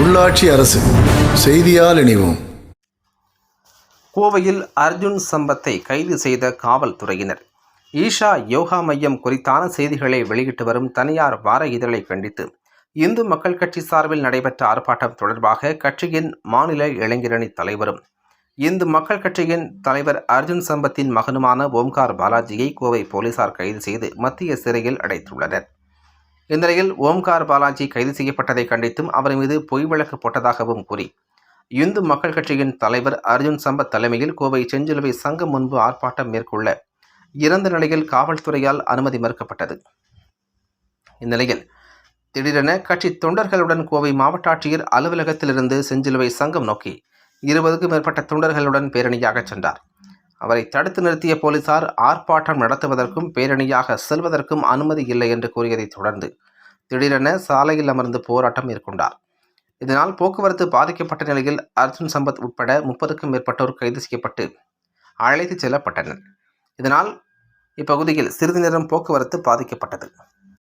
உள்ளாட்சி அரசு செய்தியால் இணைவோம். கோவையில் அர்ஜுன் சம்பத்தை கைது செய்த காவல்துறையினர். ஈஷா யோகா மையம் குறித்தான செய்திகளை வெளியிட்டு வரும் தனியார் வார இதழை கண்டித்து இந்து மக்கள் கட்சி சார்பில் நடைபெற்ற ஆர்ப்பாட்டம் தொடர்பாக கட்சியின் மாநில இளைஞரணி தலைவரும் இந்து மக்கள் கட்சியின் தலைவர் அர்ஜுன் சம்பத்தின் மகனுமான ஓம்கார் பாலாஜியை கோவை போலீசார் கைது செய்து மத்திய சிறையில் அடைத்துள்ளனர். இந்நிலையில் ஓம்கார் பாலாஜி கைது செய்யப்பட்டதை கண்டித்தும் அவர் மீது பொய் வழக்கு போட்டதாகவும் கூறி இந்து மக்கள் கட்சியின் தலைவர் அர்ஜுன் சம்பத் தலைமையில் கோவை செஞ்சிலுவை சங்கம் முன்பு ஆர்ப்பாட்டம் மேற்கொள்ள இறந்த நிலையில் காவல்துறையால் அனுமதி மறுக்கப்பட்டது. இந்நிலையில் திடீரென கட்சி தொண்டர்களுடன் கோவை மாவட்ட ஆட்சியர் அலுவலகத்திலிருந்து செஞ்சிலுவை சங்கம் நோக்கி இருபதுக்கும் மேற்பட்ட தொண்டர்களுடன் பேரணியாக சென்றார். அவரை தடுத்து நிறுத்திய போலீசார் ஆர்ப்பாட்டம் நடத்துவதற்கும் பேரணியாக செல்வதற்கும் அனுமதி இல்லை என்று கூறியதைத் தொடர்ந்து திடீரென சாலையில் அமர்ந்து போராட்டம் மேற்கொண்டார். இதனால் போக்குவரத்து பாதிக்கப்பட்ட நிலையில் அர்ஜுன் சம்பத் உட்பட முப்பதுக்கும் மேற்பட்டோர் கைது செய்யப்பட்டு அழைத்துச் செல்லப்பட்டனர். இதனால் இப்பகுதியில் சிறிது நேரம் போக்குவரத்து பாதிக்கப்பட்டது.